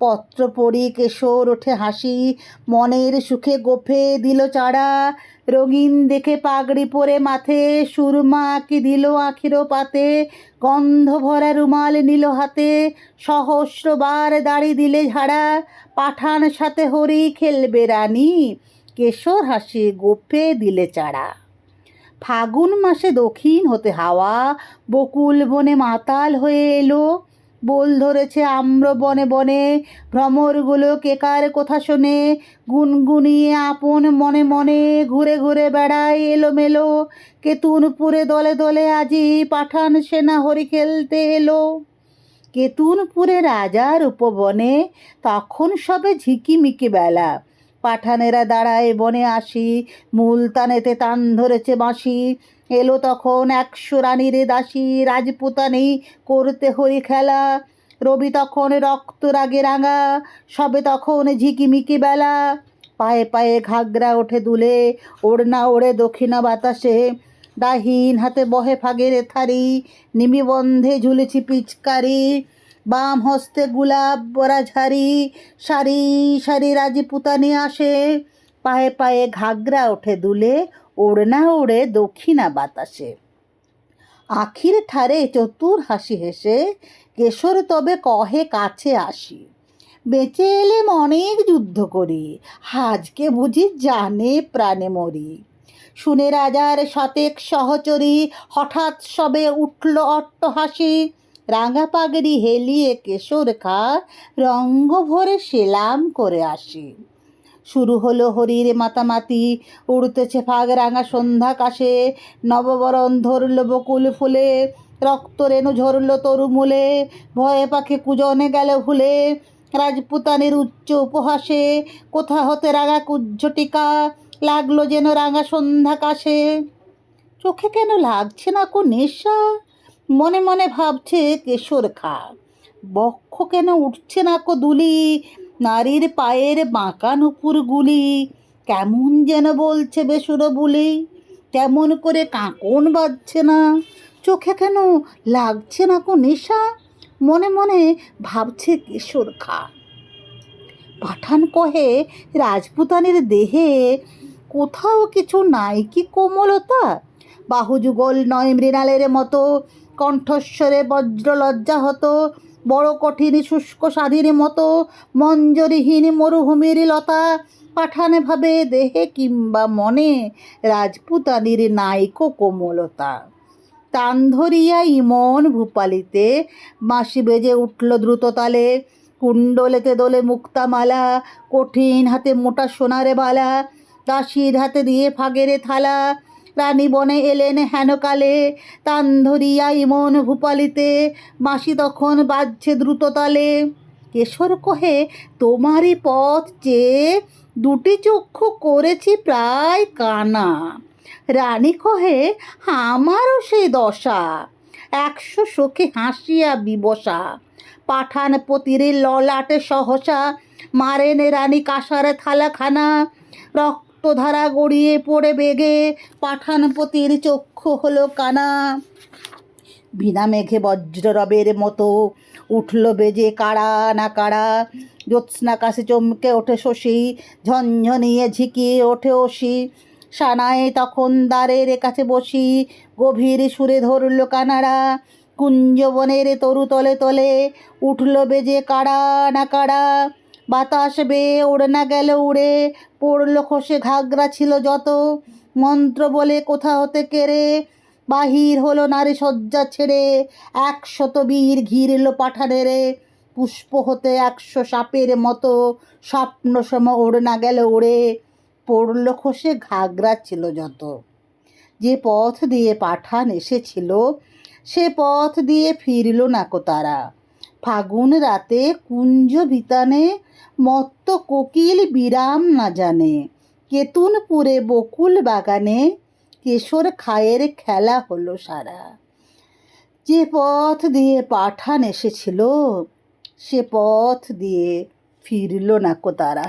পত্র পড়ি কেশর ওঠে হাসি, মনের সুখে গোফে দিল চাড়া। রঙিন দেখে পাগড়ি পরে মাথে, সুরমা কি দিল আখিরো পাতে। গন্ধ ভরা রুমাল নিল হাতে সহস্রবার দাড়ি দিলে ঝাড়া। পাঠান সাথে হরি খেলবে রানী, কেশর হাসি গোফে দিলে চাড়া। ফাগুন মাসে দক্ষিণ হতে হাওয়া, বকুল বনে মাতাল হয়ে এলো। বোল ধরেছে আম্র বনে বনে। ভ্রমরগুলো কেকার কথা শোনে? গুনগুনিয়ে আপন মনে মনে ঘুরে ঘুরে বেড়ায় এলোমেলো। কেতুনপুরে দলে দলে আজি পাঠান সেনা হরি খেলতে এলো। কেতুনপুরে রাজার উপবনে তখন সবে ঝিকিমিকি বেলা। পাঠানেরা দাঁড়ায়, বনে আসি। মুলতানেতে তান ধরেছে বাঁশি। এলো তখন একশো রানীর দাসী। রাজপুতানি করতে হরি খেলা। রবি তখন রক্ত রাগে রাঙা। সবে তখন ঝিকিমিকি বেলা। পায়ে পায়ে ঘাগরা ওঠে দুলে, ওড়না ওড়ে দক্ষিণা বাতাসে। দাহিন হাতে বহে ফাগের থারি। নিমিবন্ধে ঝুলেছি পিচকারি। বাম হস্তে গুলাব বরা ঝাড়ি সারি সারি রাজপুতানি আসে। পায়ে পায়ে ঘাগরা ওঠে দুলে, ওড়না ওড়ে দক্ষিণা বাতাসে। আখির ঠারে চতুর হাসি হেসে, কেশর তবে কহে কাছে আসি। বেঁচে এলেম অনেক যুদ্ধ করি, হাজকে বুঝি জানে প্রাণে মরি। শুনে রাজার শতেক সহচরী, হঠাৎ সবে উঠল অট্ট হাসি রাঙা পাগড়ি হেলিয়ে কেশর খা রঙ্গ ভরে সেলাম করে আসি। শুরু হলো হরির মাতামাতি, উড়তেছে ফাগ রাঙা সন্ধ্যা কাশে নববরণ ধরল বকুল ফুলে রক্ত রেণু ঝরল তরু মূলে ভয়ে পাখি কুজনে গেল ভুলে রাজপুতানের উচ্চ উপহাসে, কোথা হতে রাঙা কুজ্জটিকা, লাগল যেন রাঙা সন্ধ্যা কাশে চোখে কেন লাগছে না কো নেশা? মনে মনে ভাবছে কেশর খা। বক্ষ কেন উঠছে না কো দুলি নারীর পায়ের বাঁকা নুপুর গুলি। কেমন যেন বলছে বেসুরো বুলি। কেমন করে কাঁকন বাজছে না। চোখে কেন লাগছে না কো নেশা? মনে মনে ভাবছে কেশর খা। পাঠান কহে রাজপুতানের দেহে কোথাও কিছু নাই কি কোমলতা? বাহুযুগল নয় মৃণালের মতো কণ্ঠস্বরে বজ্র লজ্জা হতো। বড় কঠিন শুষ্ক স্বাধীর মতো মঞ্জরিহীন মরুভূমির লতা পাঠানে ভাবে দেহে কিংবা মনে রাজপুতানির নাইকো কোমলতা। তান ধরিয়া ইমন ভূপালিতে বাঁশি বেজে উঠল দ্রুততালে। কুণ্ডলেতে দোলে মুক্তামালা, কঠিন হাতে মোটা সোনারে বালা, দাসীর হাতে দিয়ে ফাগেরে থালা। রানী বনে এলেন হেনকালে। তান ধরিয়া ইমন ভূপালিতে, মাসি তখন বাজছে দ্রুততালে। কেশর কহে, তোমারই পথ চেয়ে দুটি চক্ষু করেছি প্রায় কানা। রানী কহে, আমারও সেই দশা। একশো সখী হাসিয়া বিবসা পাঠান পতিরে ললাটে সহসা। মারেন রানী কাসারে থালাখানা। রক্তধারা গড়িয়ে পড়ে বেগে। পাঠানপতির চক্ষু হলো কানা। বিনা মেঘে বজ্ররবের মতো উঠল বেজে কাড়া না কাড়া। জ্যোৎস্নাকাশে চমকে ওঠে শশী, ঝনঝনিয়ে ঝিকিয়ে ওঠে ওষি সানায় তখন দ্বারের কাছে বসি, গভীর সুরে ধরল কানাড়া। কুঞ্জবনের তরু তলে তলে উঠল বেজে কাড়া না কাড়া। বাতাস বেয়ে ওড়না গেল উড়ে। পড়ল খসে ঘাগরা ছিল যত। মন্ত্র বলে কোথা হতে কেড়ে বাহির হলো নারী শয্যা ছেড়ে। একশত বীর ঘিরল পাঠানেরে পুষ্প হতে একশো সাপের মতো। স্বপ্ন সম ওড়না গেল উড়ে। পড়ল খসে ঘাগরা ছিল যত। যে পথ দিয়ে পাঠান এসেছিল, সে পথ দিয়ে ফিরল না কো তারা। ফাগুন রাতে কুঞ্জ ভিতানে মত্ত কোকিল বিরাম না জানে। কেতুনপুরে বকুল বাগানে কেশর খায়ের খেলা হলো সারা। যে পথ দিয়ে পাঠান এসেছিল, সে পথ দিয়ে ফিরল না কো তারা।